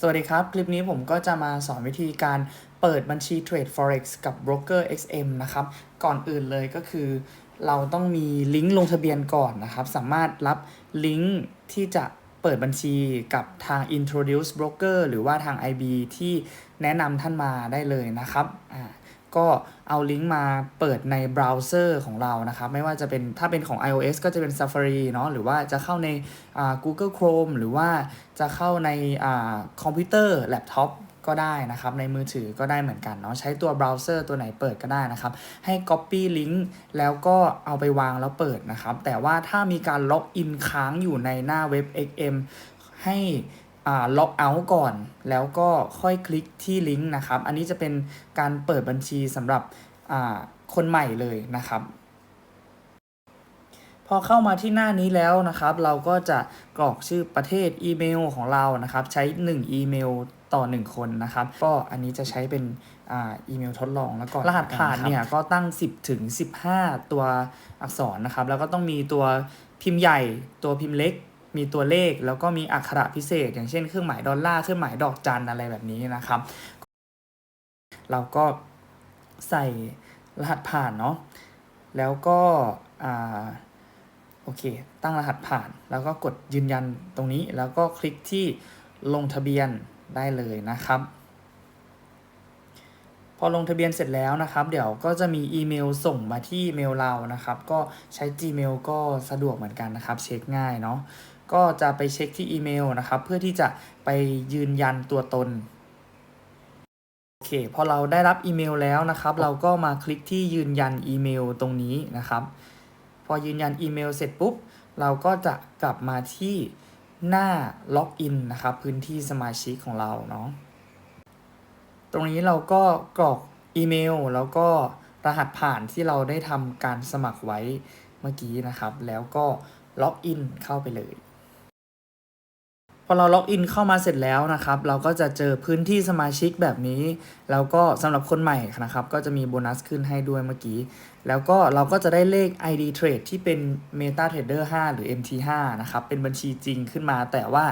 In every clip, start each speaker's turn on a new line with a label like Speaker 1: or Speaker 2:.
Speaker 1: สวัสดีครับ คลิปนี้ผมก็จะมาสอนวิธีการเปิดบัญชีเทรด Forex กับ Broker XM นะครับ ก่อนอื่นเลยก็คือ เราต้องมีลิงก์ลงทะเบียนก่อนนะครับ สามารถรับลิงก์ที่จะเปิดบัญชีกับทาง Introduce Broker หรือว่าทาง IB ที่แนะนำท่านมาได้เลยนะครับอ่า ก็เอาลิงก์มาเปิดในเบราว์เซอร์ของเรานะครับ ไม่ว่าจะเป็นถ้าเป็นของ iOS ก็จะเป็น Safari เนาะหรือว่าจะเข้าใน Google Chrome หรือว่าจะเข้าในอคอมพิวเตอร์แล็ปท็อปก็ได้นะครับ ในมือถือก็ได้เหมือนกันเนาะใช้ตัวเบราว์เซอร์ตัวไหนเปิดก็ได้นะครับ ให้ Copy ลิงก์แล้วก็เอาไปวางแล้วเปิดนะครับ แต่ว่าถ้ามีการล็อกอินค้างอยู่ในหน้าเว็บ XM ให้อ่า ล็อกเอาท์ก่อน แล้วก็ค่อยคลิกที่ลิงก์นะครับ อันนี้จะเป็นการเปิดบัญชีสำหรับอ่าคนใหม่เลยนะครับ พอเข้ามาที่หน้านี้แล้วนะครับ เราก็จะกรอกชื่อประเทศอีเมลของเรานะครับ ใช้ 1 อีเมลต่อ 1 คนนะครับ ก็อันนี้จะใช้เป็นอ่าอีเมลทดลองแล้วก็รหัสผ่านเนี่ยก็ตั้ง 10 ถึง 15 ตัวอักษรนะครับ แล้วก็ต้องมีตัวพิมพ์ใหญ่ตัวพิมพ์เล็ก มีตัวเลขแล้วก็มีอักขระพิเศษ อย่างเช่นเครื่องหมายดอลลาร์เครื่องหมายดอกจันอะไรแบบนี้นะครับ เราก็ใส่รหัสผ่านเนาะแล้วก็อ่าโอเค ตั้งรหัสผ่าน แล้วก็กดยืนยันตรงนี้ แล้วก็คลิกที่ลงทะเบียนได้เลยนะครับ พอลงทะเบียนเสร็จแล้วนะครับ เดี๋ยวก็จะมีอีเมลส่งมาที่เมลเรานะครับ ก็ใช้ Gmail ก็สะดวกเหมือนกันนะครับ เช็คง่ายเนาะ ก็จะไปเช็คที่อีเมลนะครับ เพื่อที่จะไปยืนยันตัวตนโอเคพอเราได้รับอีเมลแล้วนะครับ เราก็มาคลิกที่ยืนยันอีเมลตรงนี้นะครับ พอยืนยันอีเมลเสร็จปุ๊บ เราก็จะกลับมาที่หน้าล็อกอินนะครับ พื้นที่สมาชิกของเราเนาะตรงนี้เราก็กรอกอีเมลแล้วก็รหัสผ่านที่เราได้ทำการสมัครไว้เมื่อกี้นะครับ แล้วก็ล็อกอินเข้าไปเลย พอเราล็อกอินเข้ามาเสร็จแล้วนะครับ เราก็จะเจอพื้นที่สมาชิกแบบนี้ แล้วก็สำหรับคนใหม่นะครับ ก็จะมีโบนัสขึ้นให้ด้วยเมื่อกี้ แล้วก็เราก็จะได้เลข ID Trade ที่เป็น MetaTrader 5 หรือ MT5 นะครับ เป็นบัญชีจริงขึ้นมา แต่ว่า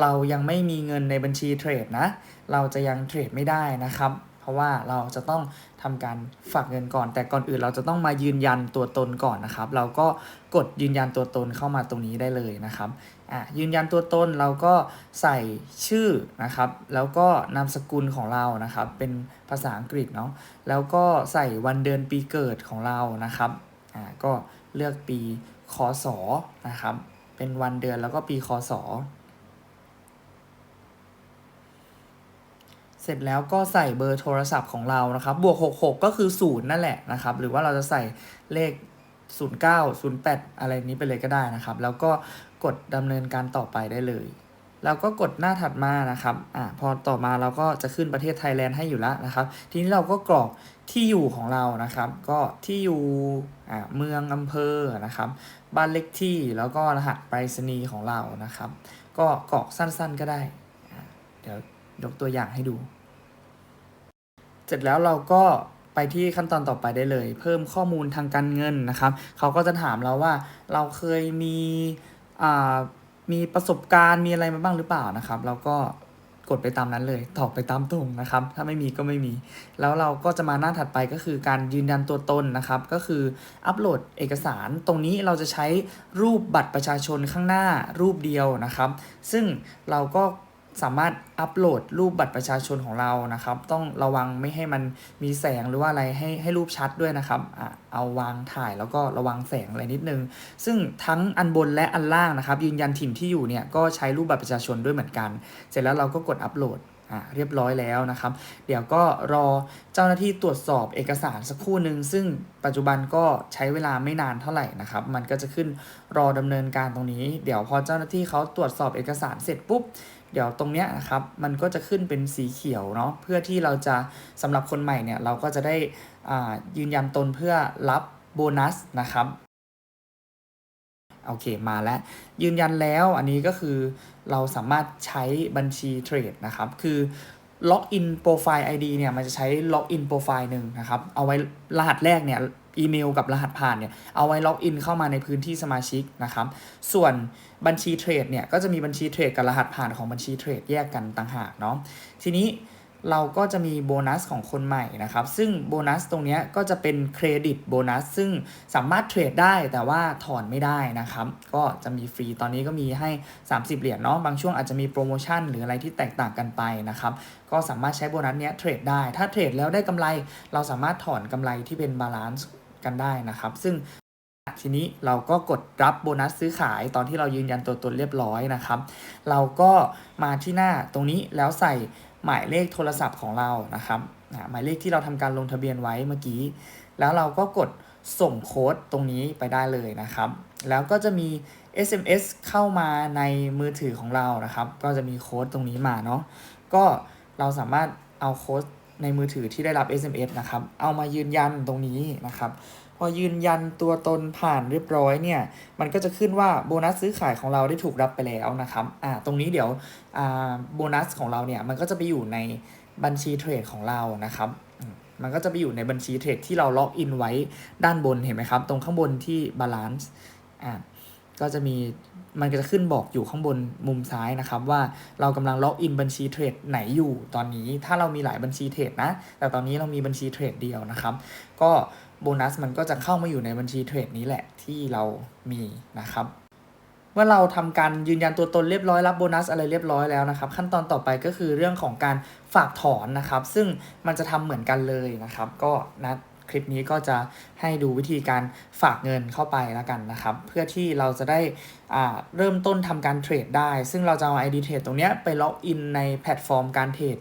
Speaker 1: เรายังไม่มีเงินในบัญชีเทรดนะ เราจะยังเทรดไม่ได้นะครับ เพราะว่าเราจะต้องทำการฝากเงินก่อน แต่ก่อนอื่นเราจะต้องมายืนยันตัวตนก่อนนะครับ เราก็กดยืนยันตัวตนเข้ามาตรงนี้ได้เลยนะครับอะยืนยันตัวตนเราก็ใส่ชื่อนะครับ แล้วก็นามสกุลของเรานะครับ เป็นภาษาอังกฤษเนาะแล้วก็ใส่วันเดือนปีเกิดของเรานะครับอ่าก็เลือกปีคศนะครับ เป็นวันเดือนแล้วก็ปีคศ เสร็จแล้วก็ใส่เบอร์โทรศัพท์ของเรานะครับ บวก 66 ก็คือ 0 นั่นแหละนะครับ หรือว่าเราจะใส่เลข 09 08 อะไรนี้ไปเลยก็ได้นะครับ แล้วก็กดดำเนินการต่อไปได้เลย แล้วก็กดหน้าถัดมานะครับ อ่า พอต่อมาเราก็จะขึ้นประเทศไทยแลนด์ให้อยู่แล้วนะครับ ทีนี้เราก็กรอกที่อยู่ของเรานะครับ ก็ที่อยู่ อ่า เมืองอำเภอ นะครับ บ้านเลขที่ แล้วก็รหัสไปรษณีย์ของเรานะครับ ก็กรอกสั้นๆก็ได้ เดี๋ยว ยกตัวอย่างให้ดู เสร็จแล้วเราก็ไปที่ขั้นตอนต่อไปได้เลย เพิ่มข้อมูลทางการเงินนะครับ เขาก็จะถามเราว่าเราเคยมีมีประสบการณ์มีอะไรมาบ้างหรือเปล่านะครับ เราก็กดไปตามนั้นเลยตอบไปตามตรงนะครับ ถ้าไม่มีก็ไม่มี แล้วเราก็จะมาหน้าถัดไปก็คือการยืนยันตัวตนนะครับ ก็คืออัปโหลดเอกสารตรงนี้เราจะใช้รูปบัตรประชาชนข้างหน้ารูปเดียวนะครับ ซึ่งเราก็ สามารถอัปโหลดรูปบัตรประชาชนของเรานะครับ ต้องระวังไม่ให้มันมีแสงหรือว่าอะไรให้ให้รูปชัดด้วยนะครับอะเอาวางถ่ายแล้วก็ระวังแสงอะไรนิดนึง ซึ่งทั้งอันบนและอันล่างนะครับ ยืนยันถิ่นที่อยู่เนี่ยก็ใช้รูปบัตรประชาชนด้วยเหมือนกัน เสร็จแล้วเราก็กดอัปโหลดอะเรียบร้อยแล้วนะครับ เดี๋ยวก็รอเจ้าหน้าที่ตรวจสอบเอกสารสักครู่หนึ่งซึ่งปัจจุบันก็ใช้เวลาไม่นานเท่าไหร่นะครับ มันก็จะขึ้นรอดำเนินการตรงนี้ เดี๋ยวพอเจ้าหน้าที่เขาตรวจสอบเอกสารเสร็จปุ๊บ เดี๋ยวตรงเนี้ยนะครับมันก็จะขึ้นเป็นสีเขียวเนาะเพื่อที่เราจะสำหรับคนใหม่เนี่ยเราก็จะได้ยืนยันตนเพื่อรับโบนัสนะครับโอเคมาแล้ว ยืนยันแล้วอันนี้ก็คือเราสามารถใช้บัญชีเทรดนะครับ คือล็อกอินโปรไฟล์ ID เนี่ยมันจะใช้ล็อกอินโปรไฟล์หนึ่งนะครับ เอาไว้รหัสแรกเนี่ย อีเมลกับรหัสผ่านเนี่ยเอาไว้ล็อกอินเข้ามาในพื้นที่สมาชิกนะครับ ส่วนบัญชีเทรดเนี่ยก็จะมีบัญชีเทรดกับรหัสผ่านของบัญชีเทรดแยกกันต่างหากเนาะทีนี้เราก็จะมีโบนัสของคนใหม่นะครับ ซึ่งโบนัสตรงนี้ก็จะเป็นเครดิตโบนัสซึ่งสามารถเทรดได้แต่ว่าถอนไม่ได้นะครับ ก็จะมีฟรีตอนนี้ก็มีให้ 30 เหรียญเนาะบางช่วงอาจจะมีโปรโมชั่นหรืออะไรที่แตกต่างกันไปนะครับ ก็สามารถใช้โบนัสเนี้ยเทรดได้ ถ้าเทรดแล้วได้กำไร เราสามารถถอนกำไรที่เป็นบาลานซ์ กันได้นะครับ ซึ่งทีนี้เราก็กดรับโบนัสซื้อขายตอนที่เรายืนยันตัวตนเรียบร้อยนะครับ เราก็มาที่หน้าตรงนี้แล้วใส่หมายเลขโทรศัพท์ของเรานะครับหมายเลขที่เราทำการลงทะเบียนไว้เมื่อกี้ แล้วเราก็กดส่งโค้ดตรงนี้ไปได้เลยนะครับ แล้วก็จะมี SMS เข้ามาในมือถือของเรานะครับ ก็จะมีโค้ดตรงนี้มาเนาะก็เราสามารถเอาโค้ด ในมือถือที่ได้รับ SMS นะครับ เอามายืนยันตรงนี้นะครับ พอยืนยันตัวตนผ่านเรียบร้อยเนี่ย มันก็จะขึ้นว่าโบนัสซื้อขายของเราได้ถูกรับไปแล้วนะครับ อ่า ตรงนี้เดี๋ยว อ่า โบนัสของเราเนี่ย มันก็จะไปอยู่ในบัญชีเทรดของเรานะครับ มันก็จะไปอยู่ในบัญชีเทรดที่เราล็อกอินไว้ด้านบนเห็นไหมครับ ตรงข้างบนที่ balance อ่า ก็จะมีมันก็จะขึ้นบอกอยู่ข้างบนมุมซ้ายนะครับว่าเรากำลังล็อกอินบัญชีเทรดไหนอยู่ตอนนี้ถ้าเรามีหลายบัญชีเทรดนะ แต่ตอนนี้เรามีบัญชีเทรดเดียวนะครับ ก็โบนัสมันก็จะเข้ามาอยู่ในบัญชีเทรดนี้แหละที่เรามีนะครับเมื่อเราทำการยืนยันตัวตนเรียบร้อยรับโบนัสอะไรเรียบร้อยแล้วนะครับ ขั้นตอนต่อไปก็คือเรื่องของการฝากถอนนะครับ ซึ่งมันจะทำเหมือนกันเลยนะครับ ก็นะ คลิปนี้ก็จะให้ดูวิธีการฝากเงินเข้าไปแล้วกันนะครับ เพื่อที่เราจะได้เริ่มต้นทำการเทรดได้ ซึ่งเราจะเอา ID เทรดตรงนี้ไปล็อกอินในแพลตฟอร์มการเทรด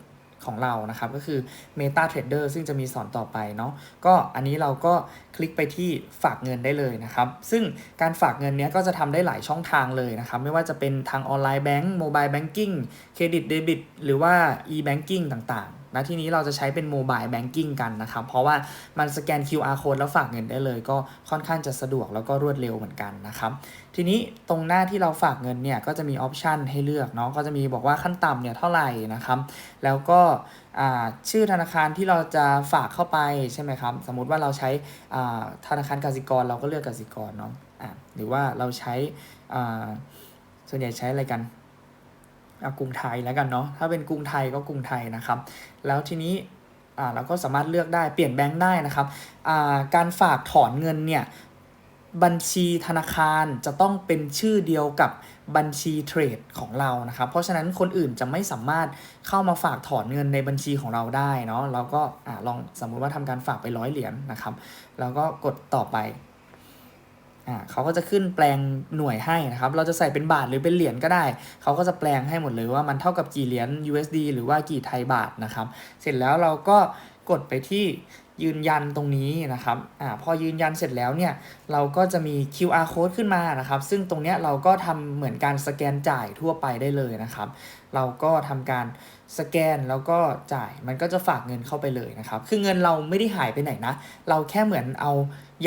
Speaker 1: ของเรานะครับ ก็คือ Meta Trader ซึ่งจะมีสอนต่อไปเนาะก็อันนี้เราก็คลิกไปที่ฝากเงินได้เลยนะครับ ซึ่งการฝากเงินเนี้ยก็จะทำได้หลายช่องทางเลยนะครับ ไม่ว่าจะเป็นทางออนไลน์แบงก์โมบายแบงกิ้งเครดิตเดบิตหรือว่า e-banking ต่าง นะที่นี้เราจะใช้เป็นโมบายแบงกิ้งกันนะครับ เพราะว่ามันสแกน QR code แล้วฝากเงินได้เลย ก็ค่อนข้างจะสะดวกแล้วก็รวดเร็วเหมือนกันนะครับทีนี้ตรงหน้าที่เราฝากเงินเนี่ยก็จะมีออปชันให้เลือกเนาะก็จะมีบอกว่าขั้นต่ำเนี่ยเท่าไหร่นะครับ แล้วก็ชื่อธนาคารที่เราจะฝากเข้าไปใช่ไหมครับ สมมุติว่าเราใช้ธนาคารกสิกรเราก็เลือกกสิกรเนาะอ่าหรือว่าเราใช้ส่วนใหญ่ใช้อะไรกัน เอากรุงไทยแล้วกันเนาะถ้าเป็นกรุงไทยก็กรุงไทยนะครับ แล้วทีนี้อ่าเราก็สามารถเลือกได้เปลี่ยนแบงค์ได้นะครับอ่าการฝากถอนเงินเนี่ยบัญชีธนาคารจะต้องเป็นชื่อเดียวกับบัญชีเทรดของเรานะครับ เพราะฉะนั้นคนอื่นจะไม่สามารถเข้ามาฝากถอนเงินในบัญชีของเราได้เนาะเราก็อ่าลองสมมุติว่าทำการฝากไปร้อยเหรียญนะครับ แล้วก็กดต่อไป อ่าเขาก็จะขึ้นแปลงหน่วยให้นะครับ เราจะใส่เป็นบาทหรือเป็นเหรียญก็ได้ เขาก็จะแปลงให้หมดเลยว่ามันเท่ากับกี่เหรียญ USD หรือว่ากี่ไทยบาทนะครับ เสร็จแล้วเราก็กดไปที่ ยืนยันตรงนี้นะครับอ่าพอยืนยันเสร็จแล้วเนี่ยเราก็จะมี QR code ขึ้นมานะครับ ซึ่งตรงเนี้ยเราก็ทำเหมือนการสแกนจ่ายทั่วไปได้เลยนะครับ เราก็ทำการสแกนแล้วก็จ่ายมันก็จะฝากเงินเข้าไปเลยนะครับ คือเงินเราไม่ได้หายไปไหนนะ เราแค่เหมือนเอา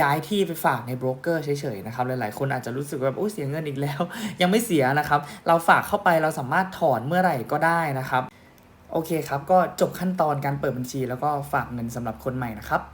Speaker 1: ย้ายที่ไปฝากในโบรกเกอร์เฉยๆนะครับหลายๆ คนอาจจะรู้สึกว่าโอ้เสียเงินอีกแล้ว ยังไม่เสียนะครับ เราฝากเข้าไปเราสามารถถอนเมื่อไหร่ก็ได้นะครับ โอเคครับ ก็จบขั้นตอนการเปิดบัญชี แล้วก็ฝากเงินสำหรับคนใหม่นะครับ